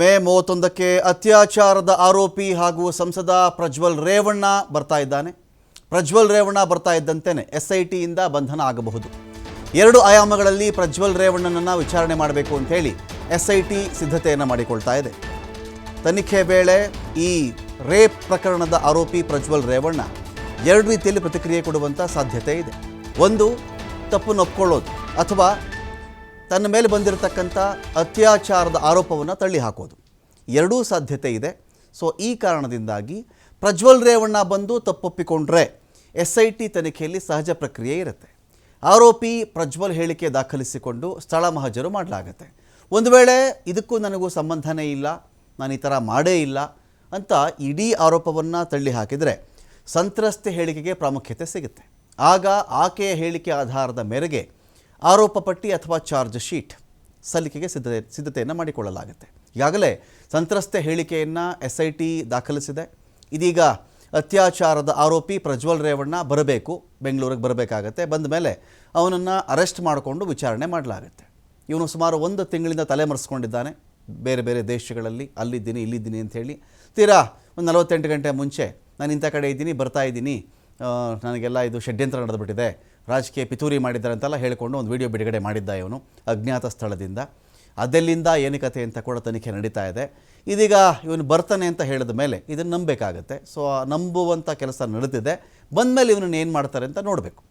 ಮೇ ಮೂವತ್ತೊಂದಕ್ಕೆ ಅತ್ಯಾಚಾರದ ಆರೋಪಿ ಹಾಗೂ ಸಂಸದ ಪ್ರಜ್ವಲ್ ರೇವಣ್ಣ ಬರ್ತಾ ಇದ್ದಾನೆ. ಪ್ರಜ್ವಲ್ ರೇವಣ್ಣ ಬರ್ತಾ ಇದ್ದಂತೆಯೇ ಎಸ್ ಐ ಟಿಯಿಂದ ಬಂಧನ ಆಗಬಹುದು. ಎರಡು ಆಯಾಮಗಳಲ್ಲಿ ಪ್ರಜ್ವಲ್ ರೇವಣ್ಣನನ್ನು ವಿಚಾರಣೆ ಮಾಡಬೇಕು ಅಂತೇಳಿ ಎಸ್ ಐ ಟಿ ಸಿದ್ಧತೆಯನ್ನು ಮಾಡಿಕೊಳ್ತಾ ಇದೆ. ತನಿಖೆ ವೇಳೆ ಈ ರೇಪ್ ಪ್ರಕರಣದ ಆರೋಪಿ ಪ್ರಜ್ವಲ್ ರೇವಣ್ಣ ಎರಡು ರೀತಿಯಲ್ಲಿ ಪ್ರತಿಕ್ರಿಯೆ ಕೊಡುವಂಥ ಸಾಧ್ಯತೆ ಇದೆ. ಒಂದು, ತಪ್ಪು ಒಪ್ಕೊಳ್ಳೋದು ಅಥವಾ ತನ್ನ ಮೇಲೆ ಬಂದಿರತಕ್ಕಂಥ ಅತ್ಯಾಚಾರದ ಆರೋಪವನ್ನು ತಳ್ಳಿ ಹಾಕೋದು ಎರಡೂ ಸಾಧ್ಯತೆ ಇದೆ. ಸೊ ಈ ಕಾರಣದಿಂದಾಗಿ ಪ್ರಜ್ವಲ್ ರೇವಣ್ಣ ಬಂದು ತಪ್ಪೊಪ್ಪಿಕೊಂಡ್ರೆ ಎಸ್ ಐ ಟಿ ತನಿಖೆಯಲ್ಲಿ ಸಹಜ ಪ್ರಕ್ರಿಯೆ ಇರುತ್ತೆ. ಆರೋಪಿ ಪ್ರಜ್ವಲ್ ಹೇಳಿಕೆ ದಾಖಲಿಸಿಕೊಂಡು ಸ್ಥಳ ಮಹಜರು ಮಾಡಲಾಗತ್ತೆ. ಒಂದು ವೇಳೆ ಇದಕ್ಕೂ ನನಗೂ ಸಂಬಂಧನೇ ಇಲ್ಲ, ನಾನು ಈ ಥರ ಮಾಡೇ ಇಲ್ಲ ಅಂತ ಇಡೀ ಆರೋಪವನ್ನು ತಳ್ಳಿ ಹಾಕಿದರೆ ಸಂತ್ರಸ್ತೆ ಹೇಳಿಕೆಗೆ ಪ್ರಾಮುಖ್ಯತೆ ಸಿಗುತ್ತೆ. ಆಗ ಆಕೆಯ ಹೇಳಿಕೆ ಆಧಾರದ ಮೇರೆಗೆ ಆರೋಪ ಪಟ್ಟಿ ಅಥವಾ ಚಾರ್ಜ್ ಶೀಟ್ ಸಲ್ಲಿಕೆಗೆ ಸಿದ್ಧತೆ, ಸಿದ್ಧತೆಯನ್ನು ಮಾಡಿಕೊಳ್ಳಲಾಗುತ್ತೆ. ಈಗಾಗಲೇ ಸಂತ್ರಸ್ತೆ ಹೇಳಿಕೆಯನ್ನು ಎಸ್ ಐ ಟಿ ದಾಖಲಿಸಿದೆ. ಇದೀಗ ಅತ್ಯಾಚಾರದ ಆರೋಪಿ ಪ್ರಜ್ವಲ್ ರೇವಣ್ಣ ಬರಬೇಕು, ಬೆಂಗಳೂರಿಗೆ ಬರಬೇಕಾಗತ್ತೆ. ಬಂದ ಮೇಲೆ ಅವನನ್ನು ಅರೆಸ್ಟ್ ಮಾಡಿಕೊಂಡು ವಿಚಾರಣೆ ಮಾಡಲಾಗುತ್ತೆ. ಇವನು ಸುಮಾರು ಒಂದು ತಿಂಗಳಿಂದ ತಲೆಮರೆಸ್ಕೊಂಡಿದ್ದಾನೆ. ಬೇರೆ ಬೇರೆ ದೇಶಗಳಲ್ಲಿ ಅಲ್ಲಿದ್ದೀನಿ, ಇಲ್ಲಿದ್ದೀನಿ ಅಂತ ಹೇಳಿ ತೀರಾ ಒಂದು ನಲವತ್ತೆಂಟು ಗಂಟೆ ಮುಂಚೆ ನಾನು ಇಂಥ ಕಡೆ ಇದ್ದೀನಿ, ಬರ್ತಾ ಇದ್ದೀನಿ ನನಗೆಲ್ಲ ಇದು ಷಡ್ಯಂತ್ರ ನಡೆದುಬಿಟ್ಟಿದೆ. ರಾಜಕೀಯ ಪಿತೂರಿ ಮಾಡಿದ್ದಾರೆ ಅಂತೆಲ್ಲ ಹೇಳಿಕೊಂಡು ಒಂದು ವಿಡಿಯೋ ಬಿಡುಗಡೆ ಮಾಡಿದ್ದ ಇವನು ಅಜ್ಞಾತ ಸ್ಥಳದಿಂದ. ಅದೆಲ್ಲಿಂದ ಏನು ಕಥೆ ಅಂತ ಕೂಡ ತನಿಖೆ ನಡೀತಾ ಇದೆ. ಇದೀಗ ಇವನು ಬರ್ತಾನೆ ಅಂತ ಹೇಳಿದ ಮೇಲೆ ಇದನ್ನು ನಂಬಬೇಕಾಗತ್ತೆ. ಸೊ ನಂಬುವಂಥ ಕೆಲಸ ನಡೆದಿದೆ. ಬಂದಮೇಲೆ ಇವನನ್ನು ಏನು ಮಾಡ್ತಾರೆ ಅಂತ ನೋಡಬೇಕು.